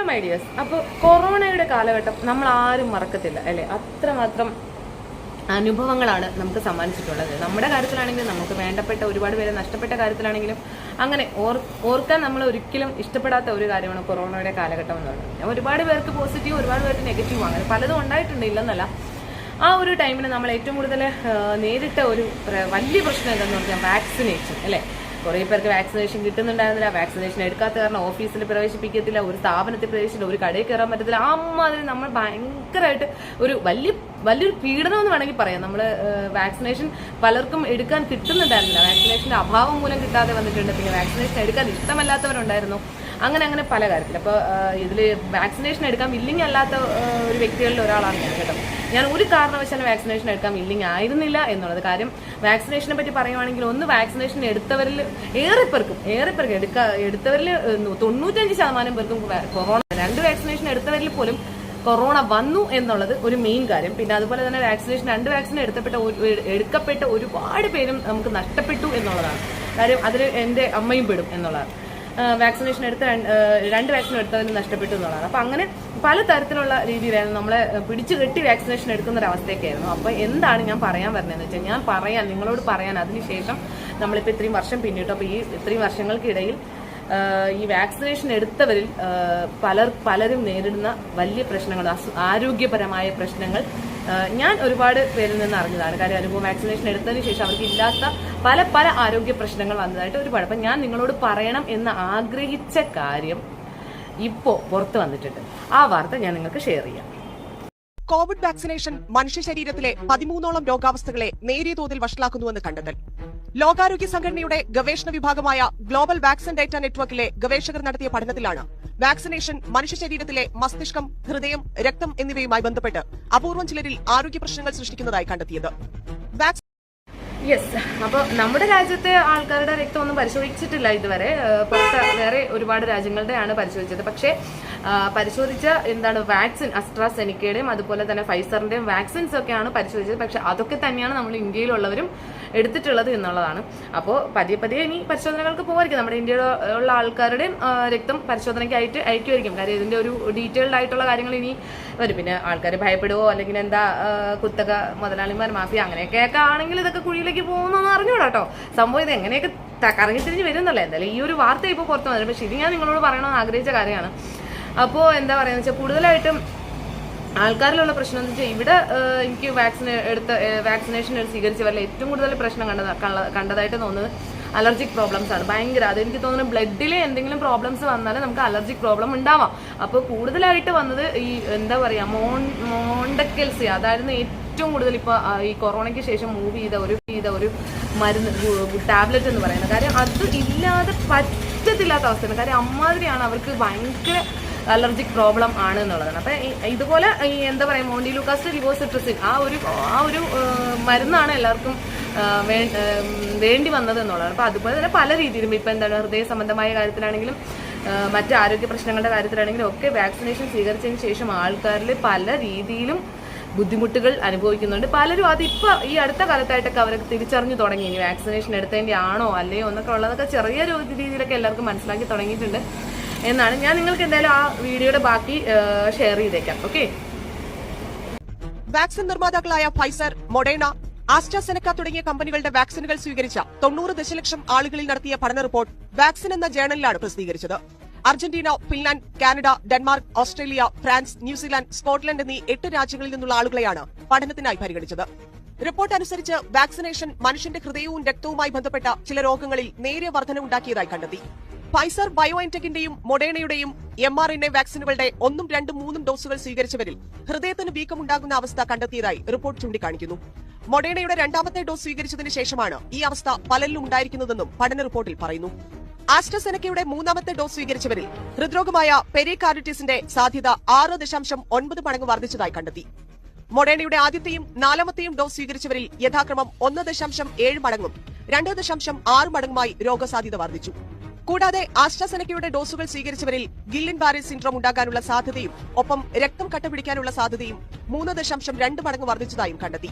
Hello my dears അപ്പോൾ കൊറോണയുടെ കാലഘട്ടം നമ്മൾ ആരും മറക്കത്തില്ല അല്ലേ? അത്രമാത്രം അനുഭവങ്ങളാണ് നമുക്ക് സമ്മാനിച്ചിട്ടുള്ളത്. നമ്മുടെ കാര്യത്തിലാണെങ്കിലും നമുക്ക് വേണ്ടപ്പെട്ട ഒരുപാട് പേരെ നഷ്ടപ്പെട്ട കാര്യത്തിലാണെങ്കിലും അങ്ങനെ ഓർ ഓർക്കാൻ നമ്മൾ ഒരിക്കലും ഇഷ്ടപ്പെടാത്ത ഒരു കാര്യമാണ് കൊറോണയുടെ കാലഘട്ടം എന്ന് പറയുന്നത്. ഒരുപാട് പേർക്ക് പോസിറ്റീവ് ഒരുപാട് പേർക്ക് നെഗറ്റീവ് അങ്ങനെ പലതും ഉണ്ടായിട്ടുണ്ട് ഇല്ലെന്നല്ല. ആ ഒരു ടൈമിന് നമ്മൾ ഏറ്റവും കൂടുതൽ നേരിട്ട ഒരു വലിയ പ്രശ്നം എന്താണെന്ന് പറഞ്ഞാൽ വാക്സിനേഷൻ അല്ലേ? കുറേ പേർക്ക് വാക്സിനേഷൻ കിട്ടുന്നുണ്ടായിരുന്നില്ല. വാക്സിനേഷൻ എടുക്കാത്ത കാരണം ഓഫീസിൽ പ്രവേശിപ്പിക്കത്തില്ല ഒരു സ്ഥാപനത്തിൽ പ്രവേശിച്ചില്ല ഒരു കടയിൽ കയറാൻ പറ്റത്തില്ല. ആ മാതിരി നമ്മൾ ഭയങ്കരമായിട്ട് ഒരു വലിയ വലിയൊരു പീഡനം എന്ന് വേണമെങ്കിൽ പറയാം. നമ്മൾ വാക്സിനേഷൻ പലർക്കും എടുക്കാൻ കിട്ടുന്നുണ്ടായിരുന്നില്ല. വാക്സിനേഷന്റെ അഭാവം മൂലം കിട്ടാതെ വന്നിട്ടുണ്ട്. പിന്നെ വാക്സിനേഷൻ എടുക്കാൻ ഇഷ്ടമല്ലാത്തവരുണ്ടായിരുന്നു. അങ്ങനെ അങ്ങനെ പല കാര്യത്തിൽ. അപ്പോൾ ഇതിൽ വാക്സിനേഷൻ എടുക്കാൻ വില്ലിങ് അല്ലാത്ത ഒരു വ്യക്തികളിൽ ഒരാളാണ് ഞാൻ കേട്ടോ. ഞാൻ ഒരു കാരണവശാലും വാക്സിനേഷൻ എടുക്കാൻ വില്ലിങ് ആയിരുന്നില്ല എന്നുള്ളത്. കാര്യം വാക്സിനേഷനെ പറ്റി പറയുവാണെങ്കിൽ ഒന്ന് വാക്സിനേഷൻ എടുത്തവരിൽ ഏറെ പേർക്കും ഏറെ പേർക്ക് എടുക്ക എടുത്തവരിൽ തൊണ്ണൂറ്റഞ്ച് ശതമാനം പേർക്കും കൊറോണ രണ്ട് വാക്സിനേഷൻ എടുത്തവരിൽ പോലും കൊറോണ വന്നു എന്നുള്ളത് ഒരു മെയിൻ കാര്യം. പിന്നെ അതുപോലെ തന്നെ വാക്സിനേഷൻ രണ്ട് വാക്സിൻ എടുത്തപ്പെട്ട എടുക്കപ്പെട്ട ഒരുപാട് പേരും നമുക്ക് നഷ്ടപ്പെട്ടു എന്നുള്ളതാണ്. കാര്യം അതിൽ എന്റെ അമ്മയും പെടും എന്നുള്ളതാണ്. വാക്സിനേഷൻ എടുത്ത് രണ്ട് വാക്സിൻ എടുത്തതിന് നഷ്ടപ്പെട്ടു എന്നുള്ളതാണ്. അപ്പം അങ്ങനെ പല തരത്തിലുള്ള രീതിയിലായിരുന്നു നമ്മളെ പിടിച്ചു കെട്ടി വാക്സിനേഷൻ എടുക്കുന്ന ഒരു അവസ്ഥയൊക്കെയായിരുന്നു അപ്പോൾ എന്താണ് ഞാൻ പറയാൻ വരുന്നതെന്ന് വെച്ചാൽ ഞാൻ പറയാൻ നിങ്ങളോട് പറയാൻ അതിനുശേഷം നമ്മളിപ്പോൾ ഇത്രയും വർഷം പിന്നിട്ടു. അപ്പോൾ ഈ ഇത്രയും വർഷങ്ങൾക്കിടയിൽ ഈ വാക്സിനേഷൻ എടുത്തവരിൽ പലർ പലരും നേരിടുന്ന വലിയ പ്രശ്നങ്ങൾ ആരോഗ്യപരമായ പ്രശ്നങ്ങൾ ഞാൻ ഒരുപാട് പേരിൽ നിന്ന് അറിഞ്ഞതാണ്. കാര്യം അനുഭവം വാക്സിനേഷൻ എടുത്തതിന് ശേഷം അവർക്ക് ഇല്ലാത്ത പല പല ആരോഗ്യ പ്രശ്നങ്ങൾ വന്നതായിട്ട് ഒരുപാട് കുഴപ്പം ഞാൻ നിങ്ങളോട് പറയണം എന്ന് ആഗ്രഹിച്ച കാര്യം ഇപ്പോൾ പുറത്തു വന്നിട്ടുണ്ട്. ആ വാർത്ത ഞാൻ നിങ്ങൾക്ക് ഷെയർ ചെയ്യാം. കോവിഡ് വാക്സിനേഷൻ മനുഷ്യ ശരീരത്തിലെ പതിമൂന്നോളം രോഗാവസ്ഥകളെ നേരിയ തോതിൽ വഷളാക്കുന്നുവെന്ന് കണ്ടെത്തൽ. ലോകാരോഗ്യ സംഘടനയുടെ ഗവേഷണ വിഭാഗമായ ഗ്ലോബൽ വാക്സിൻ ഡേറ്റ നെറ്റ്വർക്കിലെ ഗവേഷകർ നടത്തിയ പഠനത്തിലാണ് വാക്സിനേഷൻ മനുഷ്യ ശരീരത്തിലെ മസ്തിഷ്കം ഹൃദയം രക്തം എന്നിവയുമായി ബന്ധപ്പെട്ട് അപൂർവം ചിലരിൽ ആരോഗ്യ പ്രശ്നങ്ങൾ സൃഷ്ടിക്കുന്നതായി കണ്ടെത്തിയത്. യെസ് അപ്പോൾ നമ്മുടെ രാജ്യത്തെ ആൾക്കാരുടെ രക്തമൊന്നും പരിശോധിച്ചിട്ടില്ല ഇതുവരെ. പുറത്ത് വേറെ ഒരുപാട് രാജ്യങ്ങളുടെയാണ് പരിശോധിച്ചത്. പക്ഷേ പരിശോധിച്ച എന്താണ് വാക്സിൻ അസ്ട്രാസെനിക്കയുടെയും അതുപോലെ തന്നെ ഫൈസറിന്റെയും വാക്സിൻസ് ഒക്കെയാണ് പരിശോധിച്ചത്. പക്ഷെ അതൊക്കെ തന്നെയാണ് നമ്മൾ ഇന്ത്യയിലുള്ളവരും എടുത്തിട്ടുള്ളത് എന്നുള്ളതാണ്. അപ്പോൾ പതിയെ പതിയെ ഇനി പരിശോധനകൾക്ക് പോകായിരിക്കും നമ്മുടെ ഇന്ത്യയിലുള്ള ആൾക്കാരുടെയും രക്തം പരിശോധനയ്ക്കായിട്ട് അയക്കുമായിരിക്കും കാര്യം ഇതിന്റെ ഒരു ഡീറ്റെയിൽഡ് ആയിട്ടുള്ള കാര്യങ്ങൾ ഇനി വരും. പിന്നെ ആൾക്കാർ ഭയപ്പെടുവോ? അല്ലെങ്കിൽ എന്താ കുത്തക മുതലാളിമാർ മാഫിയ അങ്ങനെയൊക്കെ ആണെങ്കിൽ ഇതൊക്കെ കുഴിയിലേക്ക് പോകുന്നതെന്ന് അറിഞ്ഞൂടാ കേട്ടോ സംഭവം ഇത് എങ്ങനെയൊക്കെ കറങ്ങി തിരിഞ്ഞ് വരുന്നല്ലേ എന്തായാലും ഈ ഒരു വാർത്ത ഇപ്പോൾ പുറത്ത് വന്നത് പക്ഷേ ഇത് ഞാൻ നിങ്ങളോട് പറയണമെന്ന് ആഗ്രഹിച്ച കാര്യമാണ്. അപ്പോൾ എന്താ പറയുക വെച്ചാൽ കൂടുതലായിട്ടും ആൾക്കാരിലുള്ള പ്രശ്നം എന്ന് വെച്ചാൽ ഇവിടെ എനിക്ക് വാക്സിൻ എടുത്ത വാക്സിനേഷൻ സ്വീകരിച്ചവരിൽ ഏറ്റവും കൂടുതൽ പ്രശ്നം കണ്ടത് കണ്ടതായിട്ട് തോന്നുന്നത് അലർജിക് പ്രോബ്ലംസ് ആണ്. ഭയങ്കര അത് എനിക്ക് തോന്നുന്നു ബ്ലഡിൽ എന്തെങ്കിലും പ്രോബ്ലംസ് വന്നാൽ നമുക്ക് അലർജിക് പ്രോബ്ലം ഉണ്ടാവാം. അപ്പോൾ കൂടുതലായിട്ട് വന്നത് ഈ എന്താ പറയുക മോൺ മോണ്ടക്കൽസി അതായിരുന്നു ഏറ്റവും കൂടുതൽ ഇപ്പോൾ ഈ കൊറോണയ്ക്ക് ശേഷം മൂവ് ചെയ്ത ഒരു ചെയ്ത ഒരു മരുന്ന് ടാബ്ലറ്റ് എന്ന് പറയുന്നത്. കാര്യം അത് ഇല്ലാതെ പറ്റത്തില്ലാത്ത അവസ്ഥയാണ്. കാര്യം അമ്മാതിരിയാണ് അവർക്ക് ഭയങ്കര അലർജിക് പ്രോബ്ലം ആണ് എന്നുള്ളതാണ് അപ്പം ഇതുപോലെ ഈ എന്താ പറയുക മോണ്ടി ലൂക്കാസ് ലിവോസിട്രസിൻ ആ ഒരു ആ ഒരു മരുന്നാണ് എല്ലാവർക്കും വേണ്ടി വന്നത് എന്നുള്ളതാണ് അപ്പം അതുപോലെ തന്നെ പല രീതിയിലും ഇപ്പം എന്താണ് ഹൃദയ സംബന്ധമായ കാര്യത്തിലാണെങ്കിലും മറ്റ് ആരോഗ്യ പ്രശ്നങ്ങളുടെ കാര്യത്തിലാണെങ്കിലും ഒക്കെ വാക്സിനേഷൻ സ്വീകരിച്ചതിന് ശേഷം ആൾക്കാരിൽ പല രീതിയിലും ബുദ്ധിമുട്ടുകൾ അനുഭവിക്കുന്നുണ്ട്. പലരും അത് ഇപ്പൊ ഈ അടുത്ത കാലത്തായിട്ടൊക്കെ അവരൊക്കെ തിരിച്ചറിഞ്ഞു തുടങ്ങി. ഇനി വാക്സിനേഷൻ എടുത്തതിന്റെ ആണോ അല്ലയോ എന്നൊക്കെ ഉള്ളതൊക്കെ ചെറിയ രീതിയിലൊക്കെ എല്ലാവർക്കും മനസ്സിലാക്കി തുടങ്ങിയിട്ടുണ്ട്. എന്നാണ് ഞാൻ നിങ്ങൾക്ക് എന്തായാലും ആ വീഡിയോയുടെ ബാക്കി ഷെയർ ചെയ്തേക്കാം. ഓക്കെ വാക്സിൻ നിർമ്മാതാക്കളായ ഫൈസർ മൊഡേണ ആസ്ട്രാസെനക്ക തുടങ്ങിയ കമ്പനികളുടെ വാക്സിനുകൾ സ്വീകരിച്ച തൊണ്ണൂറ് ദശലക്ഷം ആളുകളിൽ നടത്തിയ പഠന റിപ്പോർട്ട് വാക്സിൻ എന്ന ജേണലിലാണ് പ്രസിദ്ധീകരിച്ചത്. Argentina Finland Canada Denmark Australia France New Zealand Scotland എന്നീ എട്ട് രാജ്യങ്ങളിൽ നിന്നുള്ള ആളുകളെയാണ് പഠനത്തിനായി പരിഗണിച്ചത്. റിപ്പോർട്ട് അനുസരിച്ച് വാക്സിനേഷൻ മനുഷ്യന്റെ ഹൃദയവും രക്തവുമായി ബന്ധപ്പെട്ട ചില രോഗങ്ങളിൽ നേരിയ വർധനവുണ്ടാക്കിയതായി കണ്ടെത്തി. ഫൈസർ ബയോഎൻടെക്കിന്റെയും മൊഡേണയുടെയും എം ആർ എൻ എ വാക്സിനുകളുടെ ഒന്നും രണ്ടും മൂന്നും ഡോസുകൾ സ്വീകരിച്ചവരിൽ ഹൃദയത്തിന് വീക്കമുണ്ടാകുന്ന അവസ്ഥ കണ്ടെത്തിയതായി റിപ്പോർട്ട് ചൂണ്ടിക്കാണിക്കുന്നു. മൊഡേണയുടെ രണ്ടാമത്തെ ഡോസ് സ്വീകരിച്ചതിന് ശേഷമാണ് ഈ അവസ്ഥ പലരിലും ഉണ്ടായിരിക്കുന്നതെന്നും പഠന റിപ്പോർട്ടിൽ പറയുന്നു. ആസ്ട്രസെനക്കയുടെ മൂന്നാമത്തെ ഡോസ് സ്വീകരിച്ചവരിൽ ഹൃദ്രോഗമായ പെരികാർഡിറ്റിസിന്റെ സാധ്യത ആറ് ദശാംശം ഒൻപത് മടങ്ങ് വർദ്ധിച്ചതായി കണ്ടെത്തി. മൊഡേണയുടെ ആദ്യത്തെയും നാലാമത്തെയും ഡോസ് സ്വീകരിച്ചവരിൽ യഥാക്രമം ഒന്ന് ദശാംശം ഏഴ് മടങ്ങും രണ്ട് ദശാംശം ആറ് മടങ്ങുമായി രോഗസാധ്യത വർദ്ധിച്ചു. കൂടാതെ ആസ്ട്രസെനക്കയുടെ ഡോസുകൾ സ്വീകരിച്ചവരിൽ ഗില്ലിൻ ബാരി സിൻഡ്രോം ഉണ്ടാകാനുള്ള സാധ്യതയും ഒപ്പം രക്തം കട്ടപിടിക്കാനുള്ള സാധ്യതയും മൂന്ന് ദശാംശം രണ്ട് മടങ്ങ് വർദ്ധിച്ചതായും കണ്ടെത്തി.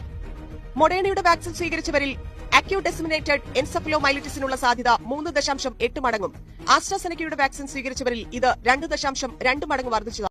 മൊഡേണയുടെ വാക്സിൻ സ്വീകരിച്ചവരിൽ അക്യൂട്ട് ഡെസിമിനേറ്റഡ് എൻസഫിലോമൈലിറ്റിസിനുള്ള സാധ്യത മൂന്ന് ദശാംശം എട്ട് മടങ്ങും. ആസ്ട്രസെനക്കയുടെ വാക്സിൻ സ്വീകരിച്ചവരിൽ ഇത് രണ്ട് ദശാംശം രണ്ട് മടങ്ങ് വർദ്ധിച്ചതാണ്